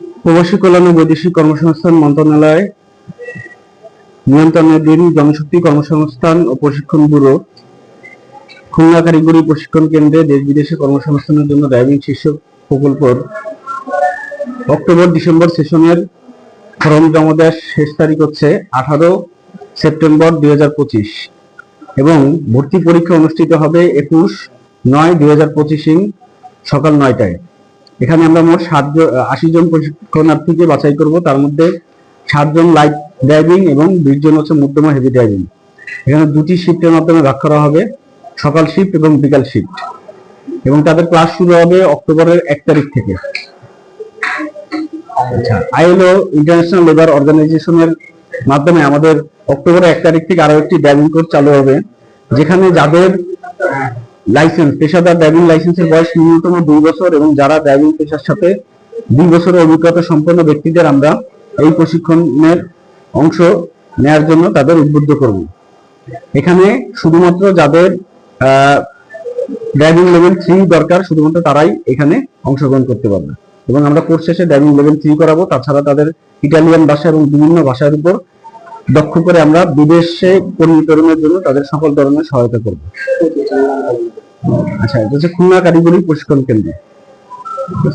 প্রবাসী কল্যাণ ও বৈদেশিক কর্মসংস্থান মন্ত্রণালয় নিয়ন্ত্রণাধীন জনশক্তি কর্মসংস্থান ও প্রশিক্ষণ ব্যুরো, খুলনা কারিগরি প্রশিক্ষণ কেন্দ্রে দেশ বিদেশে কর্মসংস্থানের জন্য ড্রাইভিং শীর্ষক প্রকল্পর অক্টোবর ডিসেম্বর সেশনের ফর্ম জমা দেওয়ার শেষ তারিখ হচ্ছে আঠারো সেপ্টেম্বর দুই হাজার পঁচিশ এবং ভর্তি পরীক্ষা অনুষ্ঠিত হবে একুশ নয় দুই হাজার সকাল নয়টায়। এখানে আমরা মোট ষাট আশি জন প্রশিক্ষণার্থীকে বাছাই করব, তার মধ্যে সাতজন লাইট ড্রাইভিং এবং বিশ জন হচ্ছে মধ্যমা হেভি ড্রাইভিং এখানে দুটি শিফটের মাধ্যমে ভাগ করা হবে, সকাল শিফট এবং বিকাল শিফট এবং তাদের ক্লাস শুরু হবে অক্টোবরের এক তারিখ থেকে। আচ্ছা আইএলও ইন্টারন্যাশনাল লেবার অর্গানাইজেশনের মাধ্যমে আমাদের অক্টোবরের এক তারিখ থেকে আরও একটি ড্রাইভিং কোর্স চালু হবে, যেখানে যাদের লাইসেন্স পেশাদার ড্রাইভিং লাইসেন্সের বয়স ন্যূনতম দুই বছর এবং যারা ড্রাইভিং পেশার সাথে দুই বছরের অভিজ্ঞতা সম্পন্ন ব্যক্তিদের আমরা এই প্রশিক্ষণের অংশ নেয়ার জন্য তাদের উদ্বুদ্ধ করব। এখানে শুধুমাত্র যাদের ড্রাইভিং লেভেল থ্রি দরকার, শুধুমাত্র তারাই এখানে অংশগ্রহণ করতে পারবে। এবং আমরা কোর্স শেষে ড্রাইভিং লেভেল থ্রি করাবো। তাছাড়া তাদের ইটালিয়ান ভাষা এবং বিভিন্ন ভাষার উপর দক্ষ করে আমরা বিদেশে পরিণতরণের জন্য তাদের সকল ধরনের সহায়তা করব। আচ্ছা এটা হচ্ছে খুলনা কারিগরি প্রশিক্ষণ কেন্দ্র।